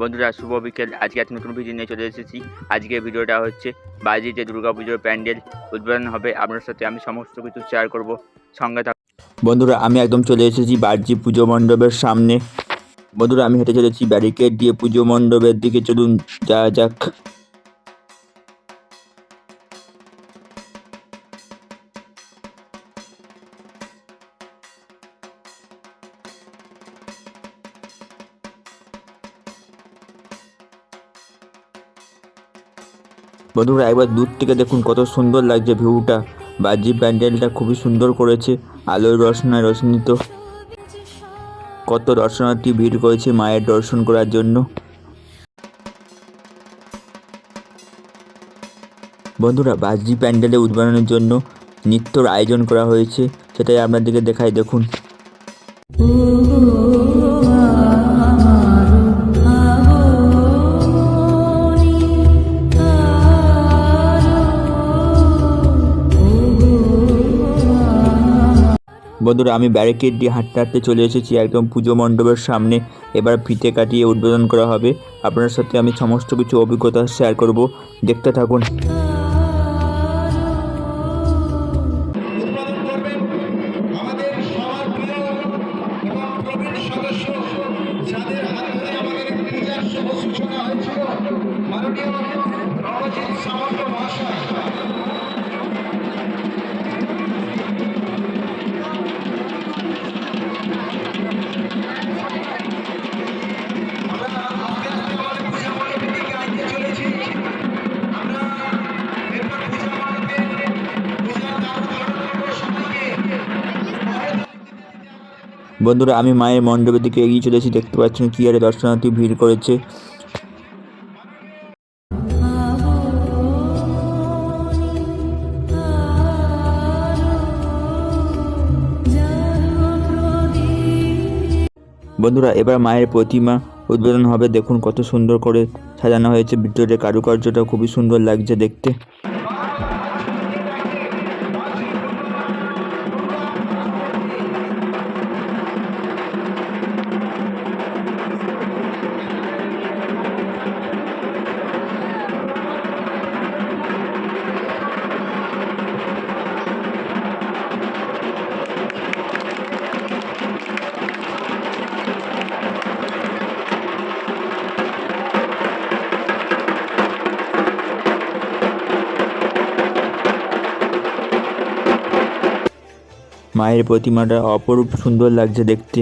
বন্ধুরা, শুভ বিকেল। আজকে এক নতুন ভিডিও নিয়ে চলে এসেছি। আজকে ভিডিওটা হচ্ছে বাজিতে দুর্গাপুজোর প্যান্ডেল উদ্বোধন হবে। আপনার সাথে আমি সমস্ত কিছু শেয়ার করব। সঙ্গে থাক বন্ধুরা, আমি একদম চলে এসেছি বাজি পুজো মণ্ডপের সামনে। বন্ধুরা, আমি হেঁটে চলেছি ব্যারিকেড দিয়ে পুজো মণ্ডপের দিকে। চলুন, যা যাক। বন্ধুরা, একবার দূর থেকে দেখুন কত সুন্দর লাগছে ভিউটা। বাজি প্যান্ডেলটা খুবই সুন্দর করেছে, আলোর রসনায় রশ্মিত কত দর্শনার্থী ভিড় করেছে মায়ের দর্শন করার জন্য। বন্ধুরা, বাজি প্যান্ডেলে উদ্বোধনের জন্য নৃত্যর আয়োজন করা হয়েছে, সেটাই আপনাদেরকে দেখাই। দেখুন বন্ধুরা, আমি ব্যারিকেড দিয়ে হাঁটতে হাঁটতে চলে এসেছি একদম পুজো মণ্ডপের সামনে। এবার ফিতে কাটিয়ে উদ্বোধন করা হবে। আপনার সাথে আমি সমস্ত কিছু অভিজ্ঞতা শেয়ার করব। দেখতে থাকুন। যাদের হাত ধরে আমাদের শুভ সূচনা হয়েছিল, মাননীয় বন্ধুরা, আমি মায়ের মণ্ডপের দিকে এগিয়ে চলেছি, দেখতে পাচ্ছেন কি আরে দর্শনার্থী ভিড় করেছে। বন্ধুরা, এবার মায়ের প্রতিমা উদ্বোধন হবে। দেখুন কত সুন্দর করে সাজানো হয়েছে। ভিতরে কারুকার্যটা খুবই সুন্দর লাগছে দেখতে। মায়ের প্রতিমাটা অপরূপ সুন্দর লাগছে দেখতে।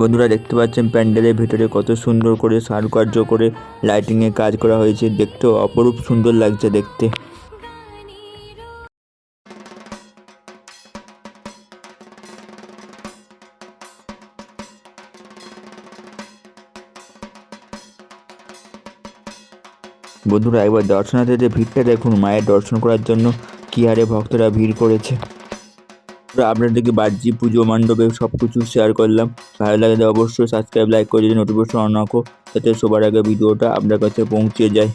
বন্ধুরা দেখতে পাচ্ছেন প্যান্ডেলের ভিতরে কত সুন্দর করে কারুকার্য করে লাইটিংয়ে কাজ করা হয়েছে। দেখতেও অপরূপ সুন্দর লাগছে দেখতে। বন্ধুরা, একবার দর্শনার্থীদের ভিড়টা দেখুন। মায়ের দর্শন করার জন্য কি হারে ভক্তরা ভিড় করেছে। আপনাদেরকে বাহ্যিক পুজো, মণ্ডপে সব কিছু শেয়ার করলাম। ভালো লাগলে অবশ্যই সাবস্ক্রাইব লাইক করে যদি নোটিফিকেশন অন রাখো, যাতে সবার আগে ভিডিওটা আপনার কাছে পৌঁছে যায়।